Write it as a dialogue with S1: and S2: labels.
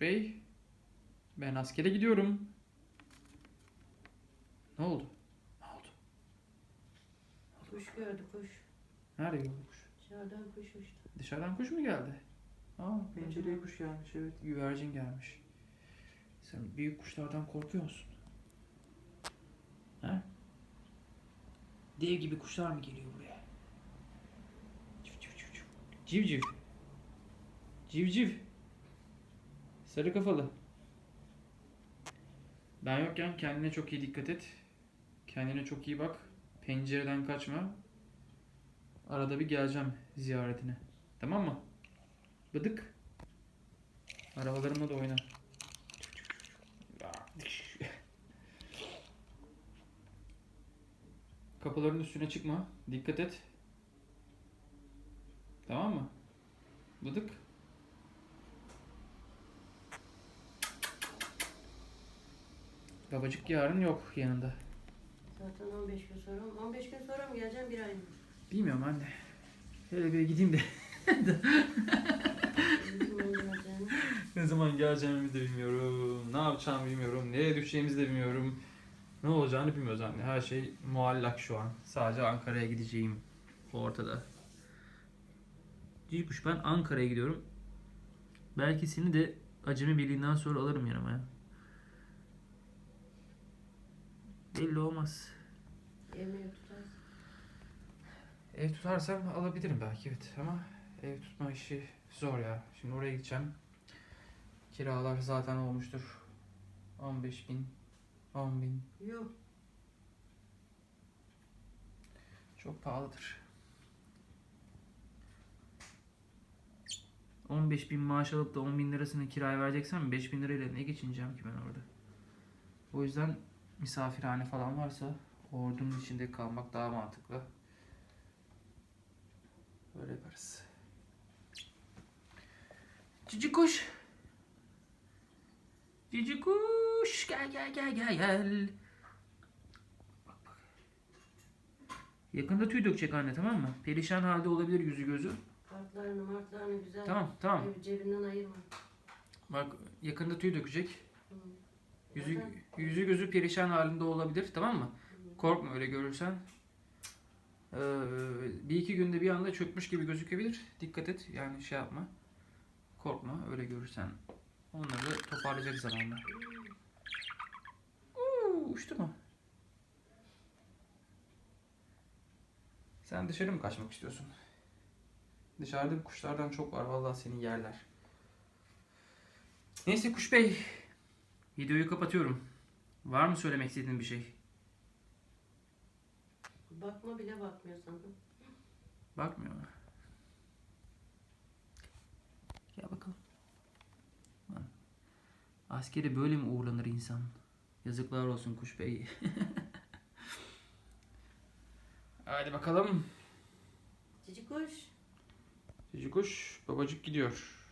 S1: Bey. Ben askere gidiyorum. Ne oldu? Ne oldu?
S2: Kuş gördü kuş.
S1: Nerede gördün kuş?
S2: Dışarıdan kuş uçtu.
S1: Dışarıdan kuş mu geldi? Aa pencereye kuş gelmiş evet güvercin gelmiş. Sen büyük kuşlardan korkuyor musun? Ha? Dev gibi kuşlar mı geliyor buraya? Civ civ civ Sarı kafalı. Ben yokken kendine çok iyi dikkat et. Kendine çok iyi bak. Pencereden kaçma. Arada bir geleceğim ziyaretine. Tamam mı? Bıdık. Arabalarımla da oyna. Kapıların üstüne çıkma. Dikkat et. Tamam mı? Bıdık. Babacık yarın yok yanında.
S2: Zaten 15 gün sonra mı? 15 gün sonra mı geleceğim bir ay mı?
S1: Bilmiyorum anne. Hele bir gideyim de.
S2: Ne zaman geleceğini.
S1: Ne zaman geleceğimi de bilmiyorum. Ne yapacağımı bilmiyorum. Nereye düşeceğimizi de bilmiyorum. Ne olacağını bilmiyoruz anne. Her şey muallak şu an. Sadece Ankara'ya gideceğim. Ortada. Cikuş ben Ankara'ya gidiyorum. Belki seni de Acemi Birliği'nden sonra alırım yanıma ya. Belli olmaz.
S2: Yemeği tutarsın.
S1: Ev tutarsam alabilirim belki evet ama ev tutma işi zor ya. Şimdi oraya gideceğim. Kiralar zaten olmuştur. 15 bin, 10 bin.
S2: Yok.
S1: Çok pahalıdır. 15 bin maaş alıp da 10 bin lirasını kiraya vereceksem 5 bin lirayla ne geçineceğim ki ben orada? O yüzden misafirhane falan varsa ordunun içinde kalmak daha mantıklı. Böyle yaparız. Cici kuş. Cici kuş. Gel gel gel gel gel. Bak bak. Yakında tüy dökecek anne tamam mı? Perişan halde olabilir yüzü gözü.
S2: Kartlarını martlarını güzel.
S1: Tamam tamam.
S2: Cebi- Cebinden ayırma.
S1: Bak yakında tüy dökecek. Yüzü, yüzü gözü perişan halinde olabilir tamam mı? Korkma öyle görürsen. Ee, bir iki günde bir anda çökmüş gibi gözükebilir. Dikkat et yani şey yapma. Korkma öyle görürsen. Onları toparlayacak zamanla. Uuu, uçtu mu? Sen dışarı mı kaçmak istiyorsun? Dışarıda kuşlardan çok var. Vallahi seni yerler. Neyse Kuş Bey. Videoyu kapatıyorum. Var mı söylemek istediğin bir şey?
S2: Bakma bile bakmıyor sana.
S1: Bakmıyor mu? Gel bakalım. Lan, Askeri böyle mi uğurlanır insan? Yazıklar olsun Kuş Bey. Hadi bakalım.
S2: Cici kuş.
S1: Cici kuş babacık gidiyor.